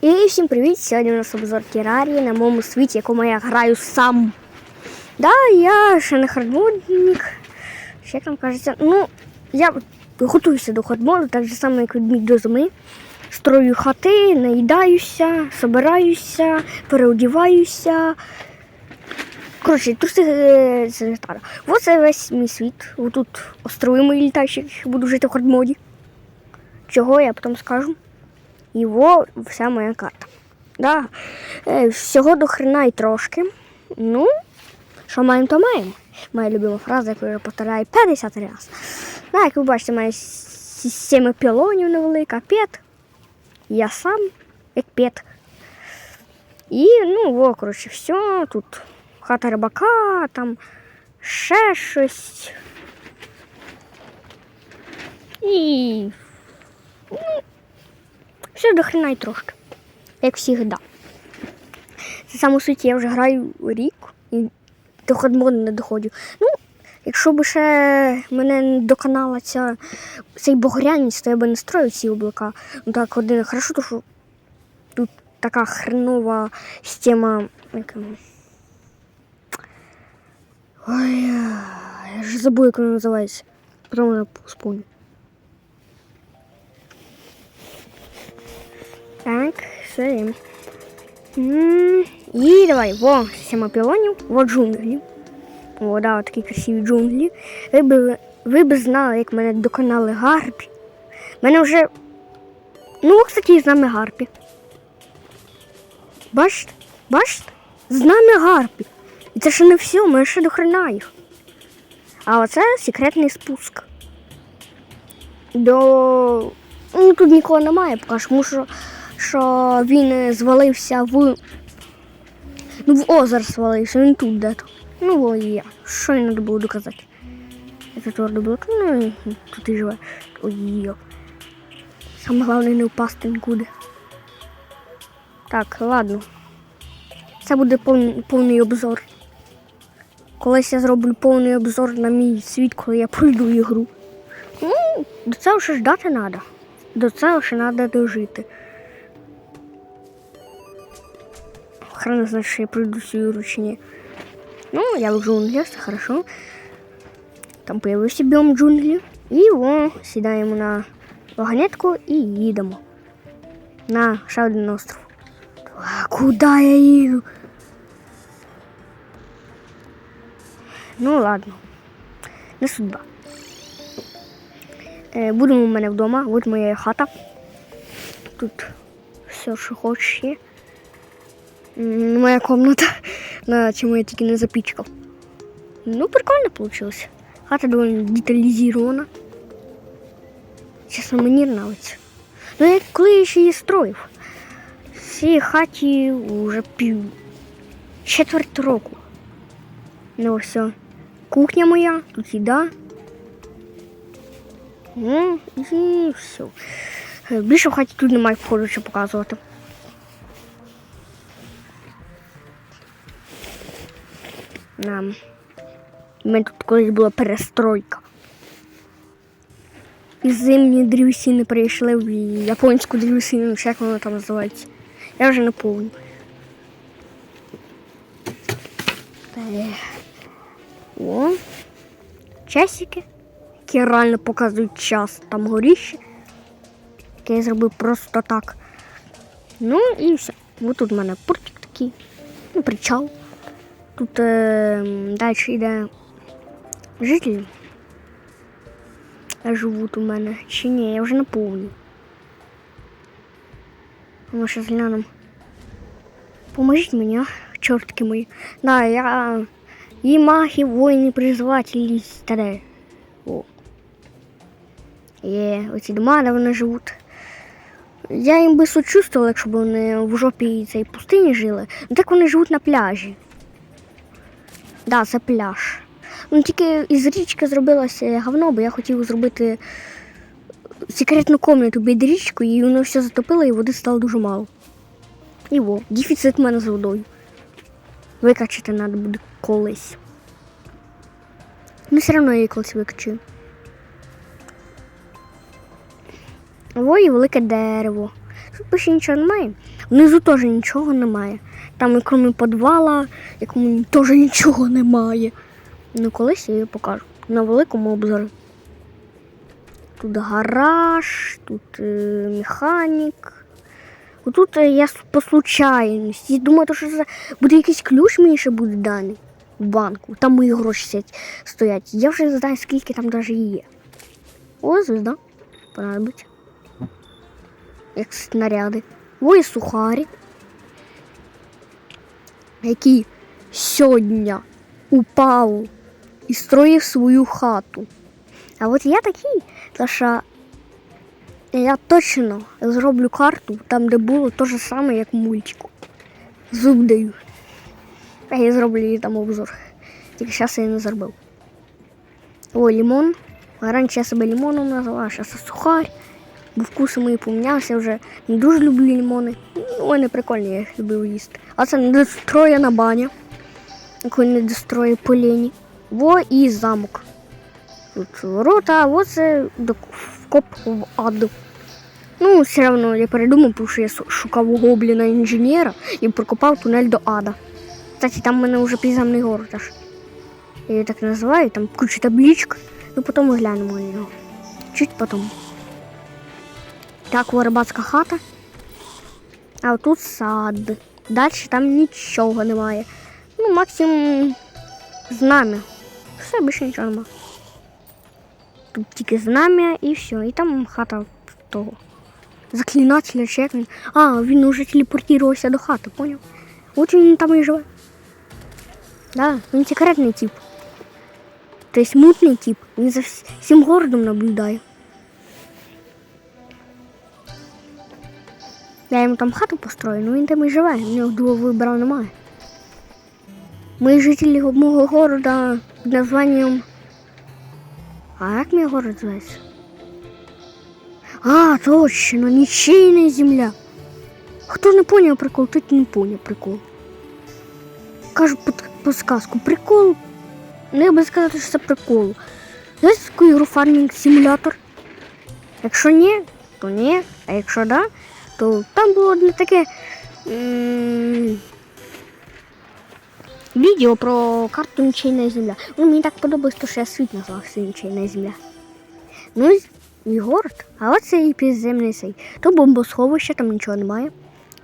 І всім привіт! Сьогодні у нас обзор Террарії на моєму світі, якому я граю сам. Да, я ще не хардмодник. Ще там кажеться. Ну, я готуюся до хардмоду, так же само, як відмідь до зими. Строю хати, наїдаюся, собираюся, переодіваюся. Коротше, труси е, це не стара. Ось це весь мій світ. Отут острови мої літаючі, буду жити в хардмоді. Чого я потім скажу. Во вся моя карта. Да. Е, всього до хрена і трошки. Ну, що маємо, то маємо. Моя любима фраза, яку я повторяю 50 разів. Да, як ви бачите, моя система пілонів невелика, пет. Я сам як пет. І, ну, во, коротше, все. Тут хата рибака, там ще щось. І все до хрена й трошки. Як завжди. Це саме суті, я вже граю рік і до ходмоду не доходжу. Ну, якщо б ще мене не доконала ця, цей богорянець, то я би не строїв ці облака. Ну так, один хорошо, то що тут така хренова система. Як... Ой, я ж забув, як вона називається. Потім я вспомню. Так, І давай, во, система пілонів, во джунглі. О, да, такі красиві джунглі. Ви б, ви б знали, як мене доконали гарпі. Мене вже. Ну, кстати, з нами гарпі. Бачите? Бачите? З нами гарпі. І це ще не все, ми ще до хрена їх. А оце секретний спуск. До. Ну, тут нікого немає, поки що, що він е, звалився в. Ну, в озеро звалився, він тут де-то. Ну, і я. Що не треба було доказати? Це твердо було, ну, тут і живе. Ой, йо. Саме головне не впасти нікуди. Так, ладно. Це буде повний, повний обзор. Колись я зроблю повний обзор на мій світ, коли я пройду ігру. Ну, до цього ще ждати треба. До цього ще треба дожити. Хрена знає, що я пройду цю ігру. Ну, я в джунглях, хорошо. Там появився біом джунглі. І о, сідаємо на вагонетку і їдемо. На ще остров. А куди я їду? Ну ладно. Не судьба. Е, будемо у мене вдома, от моя хата. Тут все, що хочеш є. Моя комната, на чому я тільки не запічкав. Ну, прикольно вийшло. Хата доволі деталізована. Чесно, мені нравиться. Ну, я коли я ще її строїв. Цій хаті вже четверть року. Ну все. Кухня моя, тут їда. Ну, і все. Більше в хаті тут немає що показувати. Нам. У мене тут колись була перестройка. І зимні дрівесини перейшли в японську дрівесину, чи як воно там називається. Я вже не помню. Так. О, часики, які реально показують час. Там горіще, яке я зробив просто так. Ну і все. Ось тут в мене портик такий, ну, причал. Тут е, далі йде жителі. Живуть у мене. Чи ні, я вже не помню. Ми ще глянемо. Поможіть мені, а? чортки мої. Да, я і маги, воїни, призивателі, та О. Є оці дома, де вони живуть. Я їм би сочувствувала, якщо б вони в жопі цієї пустині жили. Ну так вони живуть на пляжі. Да, це пляж. Ну тільки із річки зробилося говно, бо я хотів зробити секретну комнату під річкою, і воно все затопило, і води стало дуже мало. І во, дефіцит в мене з водою. Викачати треба буде колись. Ну, все одно я її колись викачую. Во і велике дерево. Тут більше нічого немає. Внизу теж нічого немає. Там, крім підвала, якому теж нічого немає. Ну, колись я її покажу. На великому обзорі. Тут гараж, тут е, механік. Тут я по случайності. Думаю, що це буде якийсь ключ мені ще буде даний в банку. Там мої гроші стоять. Я вже не знаю, скільки там навіть є. О, звезда. Понадобиться. Як снаряди. О, і сухарі. Який сьогодні упав і строїв свою хату. А от я такий, то що я точно зроблю карту там, де було те ж саме, як мультику. Зуб даю. А я зроблю її там обзор. Тільки зараз я не зробив. О, лимон. Раніше я себе лимоном називала, а зараз сухарь. Бо вкуси мої помінялися вже. Не дуже люблю лимони. Ну, вони прикольні, я їх любив їсти. А це недостроєна баня. Яку недостроє полені. Во і замок. Тут ворота, а вот це вкоп в ад. Ну, все одно я передумав, тому що я шукав гобліна інженера і прокопав тунель до ада. Кстати, там в мене вже підземний город аж. Я її так називаю, там куча табличок. Ну, потім глянемо на нього. Чуть потім. Так, о, рибацька хата. А тут сад. Далі там нічого немає. Ну, максимум знам'я. Все, більше нічого немає. Тут тільки знам'я і все. І там хата того. Заклинателя чи як він. А, він уже телепортувався до хати, поняв? От він там і живе. Да, він секретний тип. Тобто мутний тип. Він за всім городом наблюдає. Я йому там хату построю, ну він там і живе, в нього другого вибору немає. Ми жителі мого города під названням. А як мій город називається? А, точно, нічийна земля. Хто не поняв прикол, тот не поняв прикол. Кажу по, сказку, прикол. Ну, я би сказати, що це прикол. Знаєте таку ігру фармінг симулятор? Якщо ні, то ні. А якщо да, то там було одне таке м, відео про карту Нічийна земля. Ну, мені так подобається, що я світ назвався Нічийна земля. Ну, і- город, а оце і підземний сей. То бомбосховище, там нічого немає.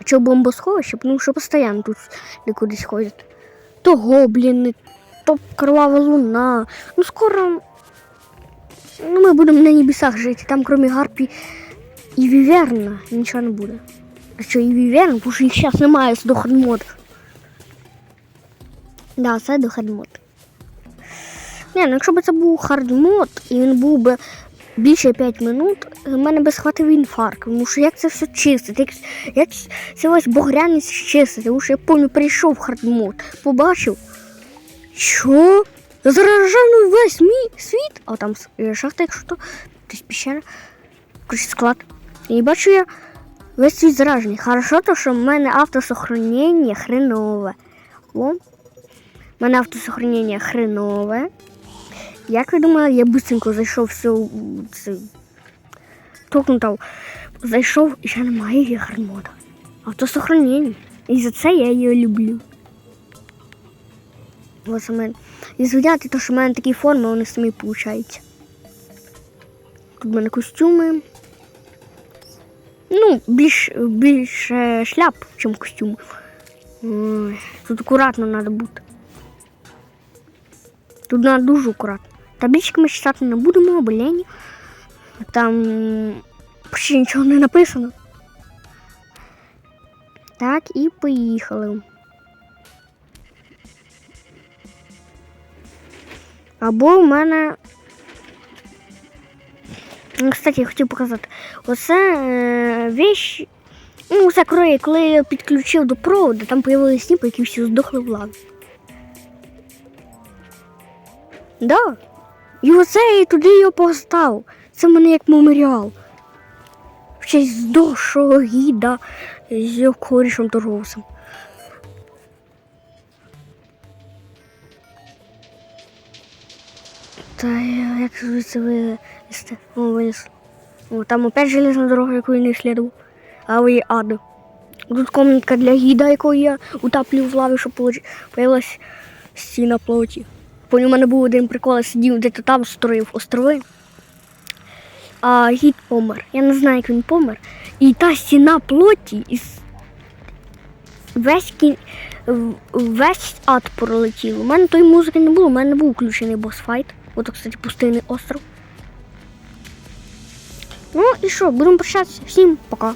А чого бомбосховище? Тому що постійно тут кудись ходять. То гобліни, то кровава луна. Ну, скоро ну, ми будемо на небесах жити. Там, крім гарпі і віверна, нічого не буде. А що і віверна, тому що їх зараз немає з дохадмодів. Да, це дохадмод. Ні, ну якщо б це був хардмод, і він був би більше 5 минут, в мене би схватив інфаркт. Тому що як це все чистити, як, як це ось багряність чистити, тому що я пам'ятаю, прийшов хардмод, побачив, що? Заражений весь мій світ, а там е, шахта, якщо то, десь піщера, коротше, склад. І бачу я весь світ заражений. Хорошо, то що в мене автосохранення хренове. О, в мене автосохранення хренове. Як ви думали, я быстренько зайшов все у цей токнутав. Зайшов і ще немає її гармода. Автосохранення. І за це я її люблю. Ось у мене. І звідняти, то що в мене такі форми, вони самі получаються. Тут в мене костюми. Ну, більш, більше шляп, ніж костюм. Тут акуратно треба бути. Тут треба дуже акуратно. Таблички ми читати не будемо, бо лені. Там почти нічого не написано. Так, і поїхали. Або в мене. Ну, Кстати, я хотів показати. Оце е, вещь. Ну, це кроє, коли я підключив до проводу, там появилися сніпи, які всі здохли в лаві. Да. І оце я туди його поставив. Це в мене як меморіал. В честь здохшого гіда з його корішем торговцем. Та як звідси вилізти? Виліз. Там опять железна дорога, яку я не слідував. але ад. Тут комнатка для гіда, якого я утаплюю в лаві, щоб появилась стіна плоті. Потім у мене був один прикол, я сидів де-то там, строїв острови. А гід помер. Я не знаю, як він помер. І та стіна плоті із весь кін... весь ад пролетів. У мене тої музики не було, у мене був включений босфайт. Ото, кстати, пустынный остров. Ну и что, будем прощаться. Всем пока.